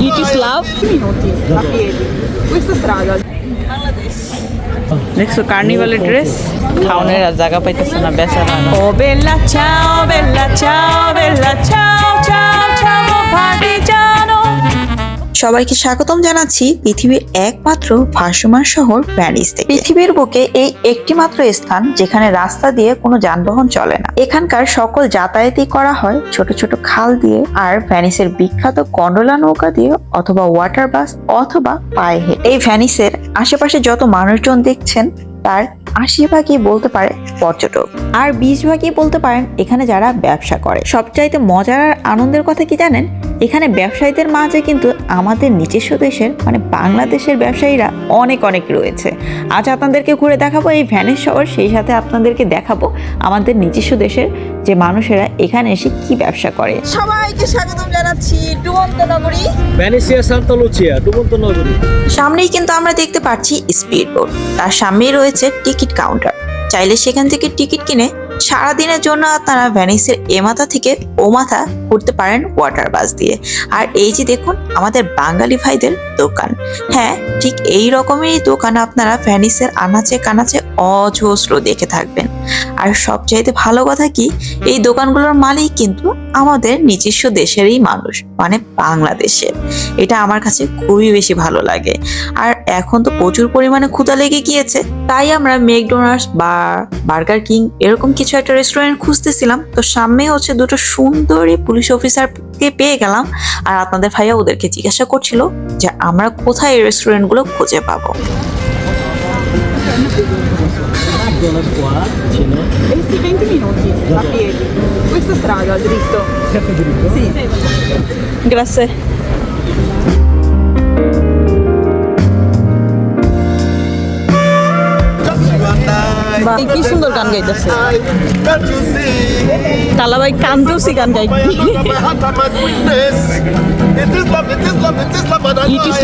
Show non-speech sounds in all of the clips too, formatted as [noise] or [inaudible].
It is love. minuti a piedi. Questa strada. দেখছ কার্নিভালের dress খাওনের আর জায়গা পাইতেছে না বেচারা ও বেল্লা চাও বেল্লা চাও বেল্লা চাও চাও চাও পার্টিজানো সবাইকে স্বাগতম জানাচ্ছি পৃথিবীর একমাত্র ভাসমান শহর প্যারিস থেকে। পৃথিবীর বুকে এই একটি মাত্র স্থান যেখানে রাস্তা দিয়ে কোনো যানবাহন চলে না। এখানকার সকল যাতায়াতই করা হয় ছোট ছোট খাল দিয়ে আর ভ্যানিসের বিখ্যাত কন্ডোলা নৌকা দিয়ে অথবা ওয়াটার বাস অথবা পায়ে হেঁটে। এই ভ্যানিসের আশেপাশে যত মানুষজন দেখছেন, তার আশি ভাগই বলতে পারে পর্যটক। আর বিশ ভাগই বলতে পারেন এখানে যারা ব্যবসা করে। সবচাইতে মজার আর আনন্দের কথা কি জানেন? এখানে ব্যবসায়ীদের মাঝে কিন্তু আমাদের নিজস্ব দেশের মানে বাংলাদেশের ব্যবসায়ীরা অনেক অনেক রয়েছে। আজ আপনাদেরকে ঘুরে দেখাবো এই ভ্যানের শহর সেই সাথে আপনাদেরকে দেখাবো আমাদের নিজস্ব দেশের যে মানুষেরা এখানে এসে কি ব্যবসা করে। সবাইকে স্বাগতম জানাচ্ছি ডুবন্ত নগরী। ভ্যানিসিয়া সান্তা লুচিয়া ডুবন্ত নগরী। সামনেই কিন্তু আমরা দেখতে পাচ্ছি স্পিড বোট। তার সামনেই রয়েছে টিকিট কাউন্টার। চাইলে সেখান থেকে টিকিট কিনে সারাদিনের জন্য আপনারা ভ্যানিসের এ মাথা থেকে ও মাথা ঘুরতে পারেন ওয়াটার বাস দিয়ে। আর এই যে দেখুন, আমাদের বাঙালি ভাইদের দোকান। হ্যাঁ ঠিক এই রকমেরই দোকান আপনারা ভ্যানিসের আনাচে কানাচে অজস্র দেখে থাকবেন। আর সবচাইতে ভালো কথা কি, এই দোকানগুলোর মালিক কিন্তু আমাদের নিজস্ব দেশেরই মানুষ মানে বাংলাদেশের। এটা আমার কাছে খুবই বেশি ভালো লাগে। আর এখন তো প্রচুর পরিমাণে ক্ষুধা লেগে গিয়েছে তাই আমরা ম্যাকডোনাল্ডস বা বার্গার কিং এরকম কিছু একটা রেস্টুরেন্ট খুঁজতেছিলাম তো সামনে হচ্ছে দুটো সুন্দরী পুলিশ অফিসারকে পেয়ে গেলাম আর আপনাদের ভাইয়া ওদেরকে জিজ্ঞাসা করছিল যে আমরা কোথায় এই রেস্টুরেন্টগুলো খুঁজে পাবো McDonald's qua sì, 20 minuti a piedi. Questa strada, dritto. dritto Sì. গ্রাসে কি সুন্দর গান গাইতেছে? তালা ভাই কান্দুসি গান গাই My heart and my sweetness. It is love, it is love, it is love, and I It is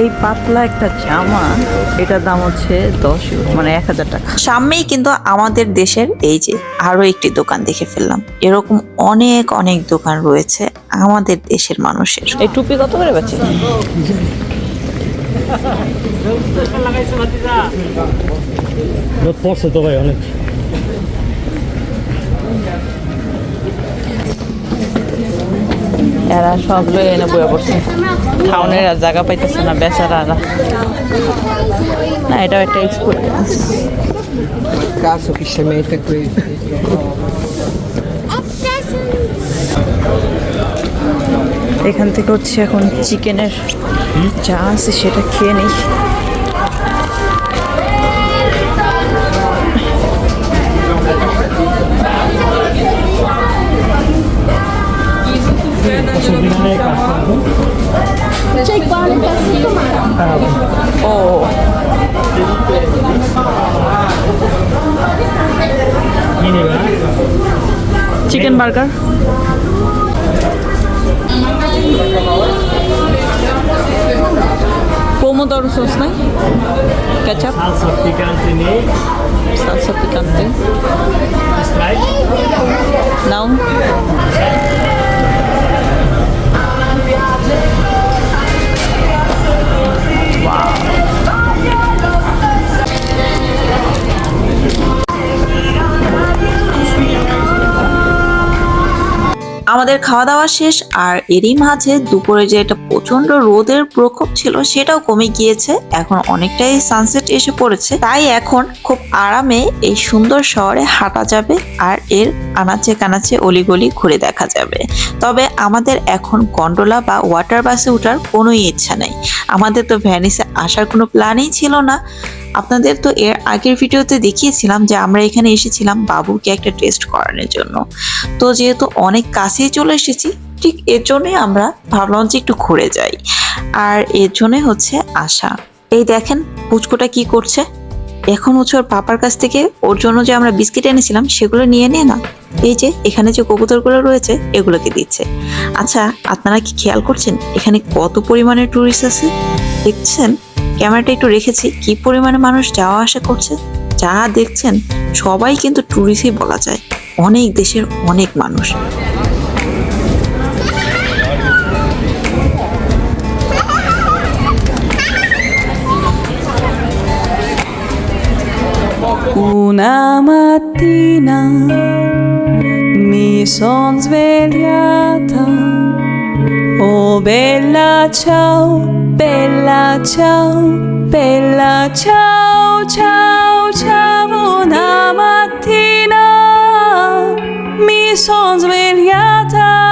এই পাতলা একটা জামা এটার দাম হচ্ছে দশ মানে এক হাজার টাকা। সামনেই কিন্তু আমাদের দেশের এই যে আরও একটি দোকান দেখে ফেললাম। এরকম অনেক অনেক দোকান রয়েছে আমাদের দেশের মানুষের। এই টুপি কত করে পাচ্ছি পড়ছে তো ভাই অনেক। এরা সব লয়ে এনে বয়ে পড়ছে। টাউনের আর জায়গা পাইতেছে না বেচারা না এটাও একটা এক্সপিরিয়েন্স caso এখান থেকে হচ্ছে এখন চিকেনের যা আছে সেটা খেয়ে নিই। অনেক ও কি নেবে চিকেন বার্গার পোমোদoro সস নাই কেচাপ salsa picante নেই সালসা পিকান্তে স্প্রাইট নাও আমাদের খাওয়া দাওয়া শেষ আর এরই মাঝে দুপুরে যে একটা প্রচণ্ড রোদের প্রকোপ ছিল সেটাও কমে গিয়েছে। এখন অনেকটাই সানসেট এসে পড়েছে। তাই এখন খুব আরামে এই সুন্দর শহরে হাঁটা যাবে আর এর আনাচে কানাচে অলিগলি ঘুরে দেখা যাবে। তবে আমাদের এখন গন্ডোলা বা ওয়াটার বাসে ওঠার কোনোই ইচ্ছা নেই। আমাদের তো ভ্যানিসে আসার কোনো প্ল্যানই ছিল না। আপনাদের তো এর আগের ভিডিওতে দেখিয়েছিলাম যে আমরা এখানে এসেছিলাম বাবুকে একটা টেস্ট করানোর জন্য। তো যেহেতু অনেক কাছেই চলে এসেছি, ঠিক এর জন্যই আমরা ভাবলাম যে একটু ঘুরে যাই। আর এর জন্যই হচ্ছে আশা। এই দেখেন পুচকোটা কি করছে। এখন হচ্ছে ওর পাপার কাছ থেকে ওর জন্য যে আমরা বিস্কিট এনেছিলাম, সেগুলো নিয়ে নিয়ে না, এই যে এখানে যে কবুতরগুলো রয়েছে, এগুলোকে দিচ্ছে। আচ্ছা আপনারা কি খেয়াল করছেন? এখানে কত পরিমাণে টুরিস্ট আছে? দেখছেন? ক্যামেরাটা একটু রেখেছি। কি পরিমাণে মানুষ যাওয়া আসা করছে? যা দেখছেন, সবাই কিন্তু ট্যুরিস্টই বলা যায়। অনেক দেশের অনেক মানুষ। Una mattina mi son svegliata. Oh bella ciao, bella ciao, bella ciao, ciao, ciao. Una mattina mi son svegliata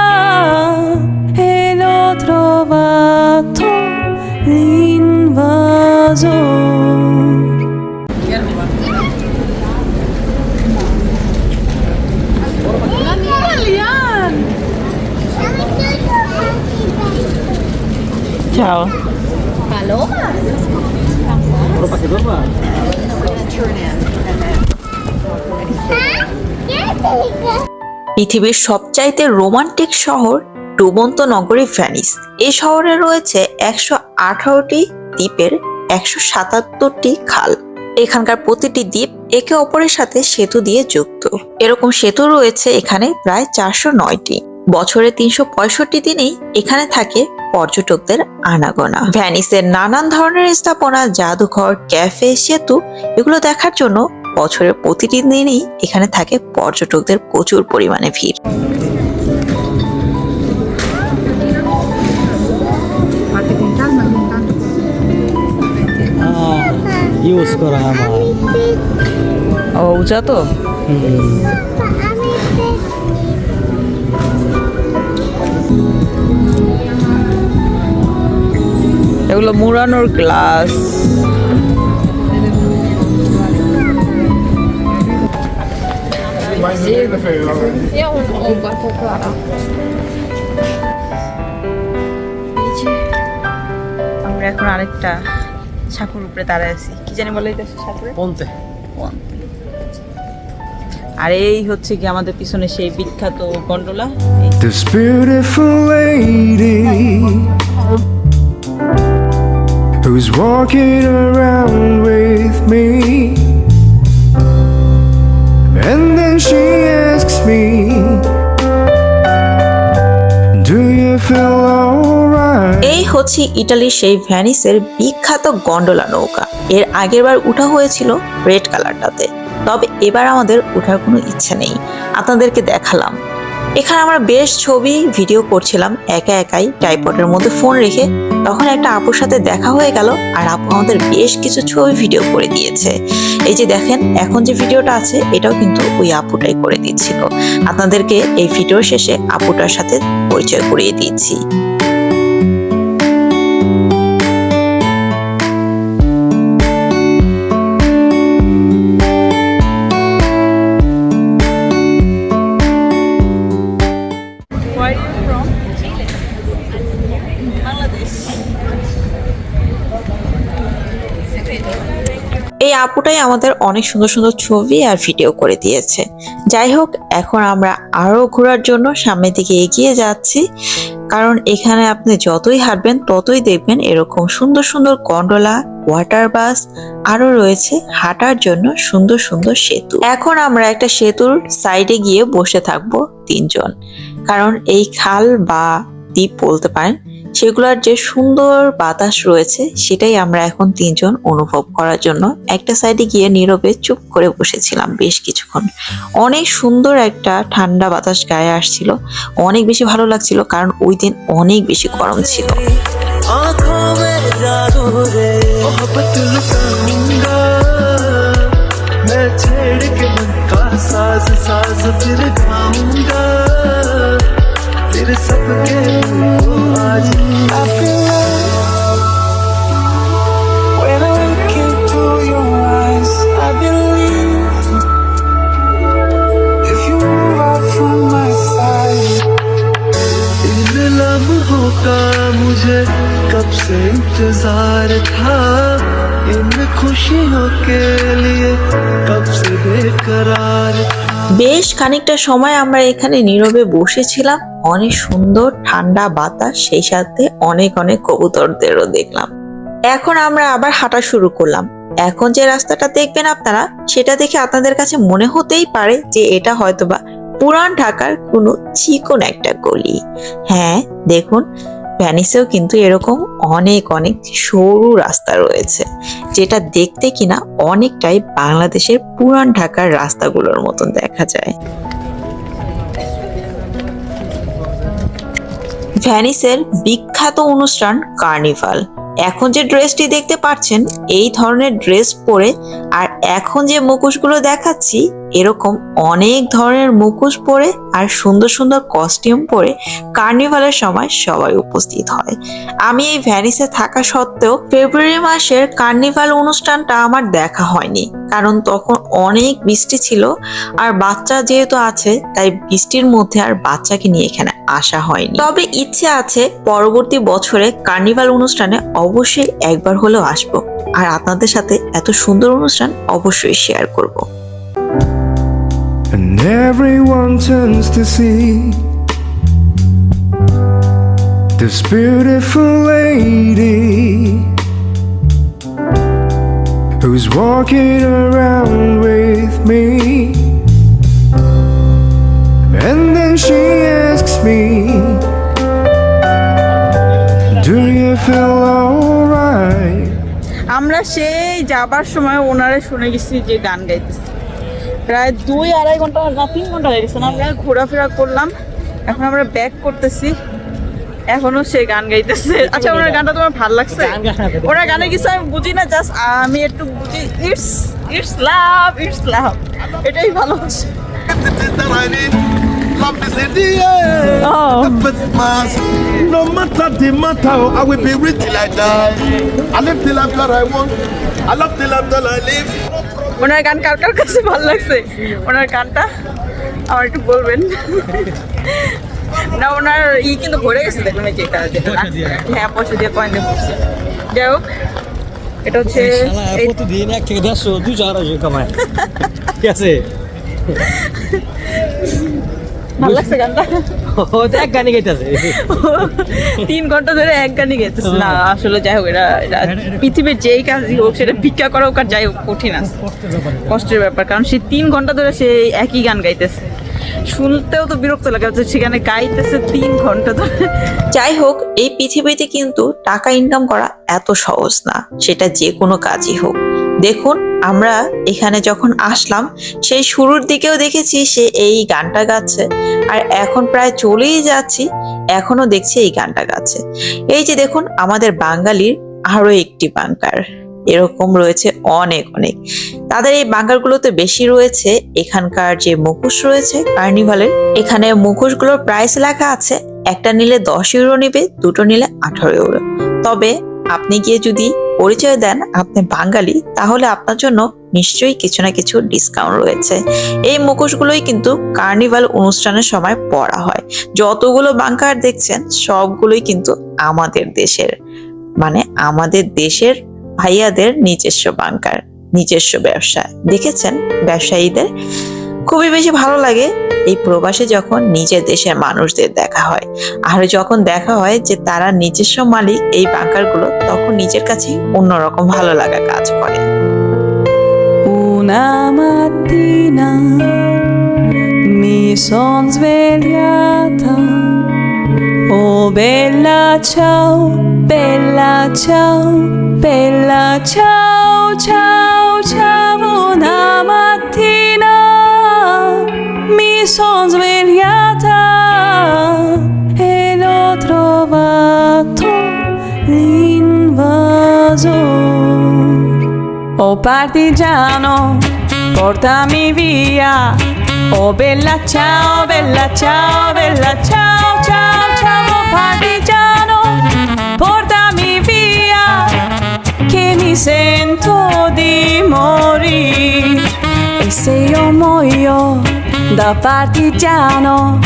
Ciao. পৃথিবীর সবচাইতে রোমান্টিক শহর ডুবন্ত নগরী ভ্যানিস। এই শহরে রয়েছে একশো আঠারোটি দ্বীপের একশো সাতাত্তরটি খাল। এখানকার প্রতিটি দ্বীপ একে অপরের সাথে সেতু দিয়ে যুক্ত। এরকম সেতু রয়েছে এখানে প্রায় চারশো নয়টি। বছরে তিনশো পঁয়ষট্টি দিনেই এখানে থাকে পর্যটকদের আনাগোনা। ভ্যানিসের নানান ধরনের স্থাপনা জাদুঘর ক্যাফে সেতু এগুলো দেখার জন্য বছরের প্রতিটি দিনই এখানে থাকে পর্যটকদের প্রচুর পরিমাণে ভিড়. ইউজ করা আমার। ও উঁচা তো? এগুলো মুড়ানোর গ্লাস। আমরা এখন আরেকটা সাঁকুর উপরে দাঁড়ায় আছি। কি জানি বলে সাঁকুরে পন্তে আর এই হচ্ছে কি আমাদের পিছনে সেই বিখ্যাত gondola. This beautiful lady who's walking around with me. And then she asks me, Do you feel alright? এই হচ্ছে ইটালির সেই ভ্যানিসের বিখ্যাত গন্ডোলা নৌকা এর আগেরবার উঠা হয়েছিল রেড কালারটাতে তবে এবার আমাদের ওঠার কোনো ইচ্ছে নেই আপনাদেরকে দেখালাম এখানে আমরা বেশ ছবি ভিডিও করছিলাম একা একাই টাইপটের মধ্যে ফোন রেখে। তখন একটা আপুর সাথে দেখা হয়ে গেল আর আপু আমাদের বেশ কিছু ছবি ভিডিও করে দিয়েছে। এই যে দেখেন, এখন যে ভিডিওটা আছে, এটাও কিন্তু ওই আপুটাই করে দিচ্ছিল। আপনাদেরকে এই ভিডিও শেষে আপুটার সাথে পরিচয় করিয়ে দিচ্ছি আপুটাই আমাদের অনেক সুন্দর সুন্দর ছবি আর ভিডিও করে দিয়েছে। যাই হোক, এখন আমরা আরও ঘোরার জন্য সামনের দিকে এগিয়ে যাচ্ছি। কারণ এখানে আপনি যতই হাঁটবেন, ততই দেখবেন এরকম সুন্দর সুন্দর গন্ডোলা ওয়াটার বাস আরও রয়েছে হাঁটার জন্য সুন্দর সুন্দর সেতু। এখন আমরা একটা সেতুর সাইডে গিয়ে বসে থাকব তিনজন। কারণ এই খাল বা দ্বীপ বলতে পারেন সেগুলোর যে সুন্দর বাতাস রয়েছে সেটাই আমরা এখন তিনজন অনুভব করার জন্য একটা সাইডে গিয়ে নীরবে চুপ করে বসেছিলাম বেশ কিছুক্ষণ অনেক সুন্দর একটা ঠান্ডা বাতাস গায়ে আসছিল অনেক বেশি ভালো লাগছিল কারণ ওই দিন অনেক বেশি গরম ছিল आंखों में जादू रे मोहब्बत लुटाऊंगा मैं छेड़ के मन का साज साज फिर गाऊंगा फिर सबके दिल को आज I feel love when I look into your eyes I believe if you move out from my side इन लम्हों का मुझे कब से इंतजार था इन खुशियों के लिए कब से बेकरार था বেশ খানিকটা সময় আমরা এখানে নীরবে বসেছিলাম। অনেক সুন্দর ঠান্ডা বাতাস, সেই সাথে অনেক অনেক কবুতরদেরও দেখলাম। এখন আমরা আবার হাঁটা শুরু করলাম। এখন যে রাস্তাটা দেখবেন আপনারা, সেটা দেখে আপনাদের কাছে মনে হতেই পারে যে এটা হয়তোবা পুরান ঢাকার কোনো চিকন একটা গলি। হ্যাঁ দেখুন ভ্যানিসেও কিন্তু এরকম অনেক অনেক সরু রাস্তা রয়েছে, যেটা দেখতে কিনা অনেকটাই বাংলাদেশের পুরান ঢাকার রাস্তাগুলোর মতন দেখা যায়। ভ্যানিসের বিখ্যাত অনুষ্ঠান কার্নিভাল। এখন যে ড্রেসটি দেখতে পাচ্ছেন, এই ধরনের ড্রেস পরে আর এখন যে মুখোশগুলো দেখাচ্ছি, এরকম অনেক ধরনের মুখোশ পরে আর সুন্দর সুন্দর কস্টিউম পরে কার্নিভালের সময় সবাই উপস্থিত হয়। আমি এই ভ্যানিসে থাকা সত্ত্বেও ফেব্রুয়ারি মাসের কার্নিভাল অনুষ্ঠানটা আমার দেখা হয়নি, কারণ তখন অনেক বৃষ্টি ছিল, আর বাচ্চা যেহেতু আছে, তাই বৃষ্টির মধ্যে আর বাচ্চাকে নিয়ে এখানে আসা হয়নি। তবে ইচ্ছে আছে পরবর্তী বছরে কার্নিভাল অনুষ্ঠানে অবশ্যই একবার হলেও আসব। আর আপনাদের সাথে এত সুন্দর অনুষ্ঠান অবশ্যই শেয়ার করব। And everyone turns to see this beautiful lady. Who's walking around with me. And then she asks me, Do you feel alright? আমরা সেই যাবার সময় ওনারে শুনে গেছি যে গান গাইতেছে প্রায় দুই আড়াই ঘণ্টা না তিন ঘণ্টা লেগেছে আমরা ঘোরাফেরা করলাম এখন আমরা ব্যাক করতেছি এখনও সে গান গাইতেছে। আচ্ছা ওনার গানটা তোমার ভালো লাগছে? ওনার গানে কিছু আমি বুঝি না জাস্ট আমি একটু বুঝি। It's it's love it's love এটাই ভালো ওনার গান কার কার কাছে ভালো লাগছে? ওনার গানটা আমার একটু বলবেন। না ওনার ই কিন্তু ভরে গেছে দেখলাম এই যেটা যেটা হ্যাঁ পয়সা দিয়ে কয়েন দিয়ে যাই হোক এটা হচ্ছে প্রতিদিন এক থেকে দেড়শো দুশো আড়াইশো কামায়। [laughs] ঠিক আছে? ভালো লাগছে গানটা? ও তো এক গানে গাইতেছে। তিন ঘণ্টা ধরে এক গানই গেছিস না আসলে যাই হোক এটা এটা পৃথিবীর যেই কাজই হোক সেটা ভিক্ষা করা হোক আর যাই হোক কঠিন আছে। কষ্টের ব্যাপার। কারণ সে তিন ঘণ্টা ধরে সে একই গান গাইতেছে। শুনতেও তো বিরক্ত লাগে সেখানে গাইতেছে তিন ঘণ্টা ধরে। যাই হোক, এই পৃথিবীতে কিন্তু টাকা ইনকাম করা এত সহজ না, সেটা যে কোনো কাজই হোক। দেখুন, আমরা এখানে যখন আসলাম, সেই শুরুর দিকেও দেখেছি সে এই গানটা গাচ্ছে, আর এখন প্রায় চলেই যাচ্ছি এখনও দেখছি এই গানটা গাচ্ছে। এই যে দেখুন, আমাদের বাঙালির আরও একটি বাংকার। এরকম রয়েছে অনেক অনেক। তাদের এই বাঙ্গারগুলোতে বেশি রয়েছে এখানকার যে মুখোশ রয়েছে, কার্নিভালের। এখানে মুখোশগুলোর প্রাইস লেখা আছে, একটা নিলে দশ ইউরো নিবে, দুটো নিলে আঠারো ইউরো তবে আপনি গিয়ে যদি পরিচয় দেন আপনি বাঙালি, তাহলে আপনার জন্য নিশ্চয়ই কিছু না কিছু ডিসকাউন্ট রয়েছে। এই মুখোশগুলোই কিন্তু কার্নিভাল অনুষ্ঠানের সময় পরা হয়। যতগুলো বাংকার দেখছেন, সবগুলোই কিন্তু আমাদের দেশের মানে আমাদের দেশের ভাইয়াদের নিজস্ব বাংকার, নিজস্ব ব্যবসা দেখেছেন? ব্যবসায়ীদের খুবই বেশি ভালো লাগে এই প্রবাসে যখন নিজের দেশের মানুষদের দেখা হয়। আর যখন দেখা হয় যে তারা নিজস্ব মালিক এই বাংকারগুলো, তখন নিজের কাছে অন্যরকম ভালো লাগা কাজ করে। Mi son svegliata Oh bella ciao, bella ciao, bella ciao, ciao, ciao. Una mattina mi sono svegliata e l'ho trovato l'invasor. Oh partigiano, portami via. Oh bella ciao, bella ciao, bella ciao, mi sento di morire. E se io muoio da partigiano,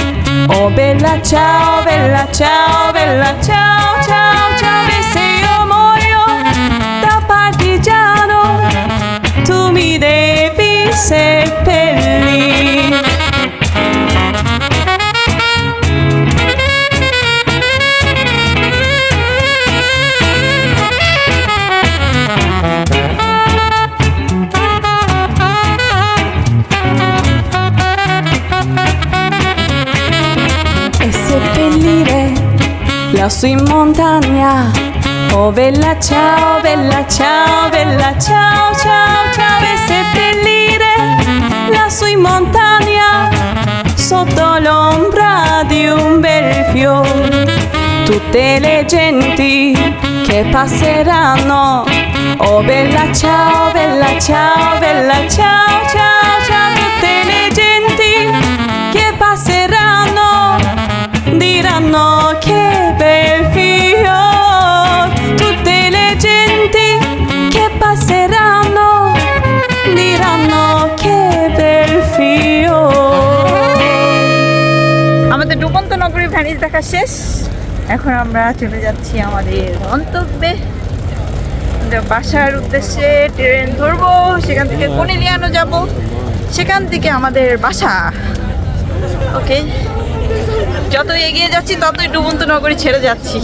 oh bella ciao, bella ciao, bella ciao, ciao, ciao. E se io muoio da partigiano, tu mi devi seppellire. Lassù in montagna. Oh bella ciao, bella ciao, bella ciao, ciao, ciao e seppellire lassù in montagna sotto l'ombra di un bel fiore. Tutte le genti che passeranno. Oh bella ciao, bella ciao, bella ciao, ciao, ciao. Tutte le genti che passeranno diranno দেখা শেষ। এখন আমরা চলে যাচ্ছি আমাদের গন্তব্যে। বাসার উদ্দেশ্যে ট্রেন ধরবো, সেখান থেকে কনিলিয়ানো যাব। সেখান থেকে আমাদের বাসা। ওকে যত এগিয়ে যাচ্ছি, ততই ডুবন্ত নগরী ছেড়ে যাচ্ছি।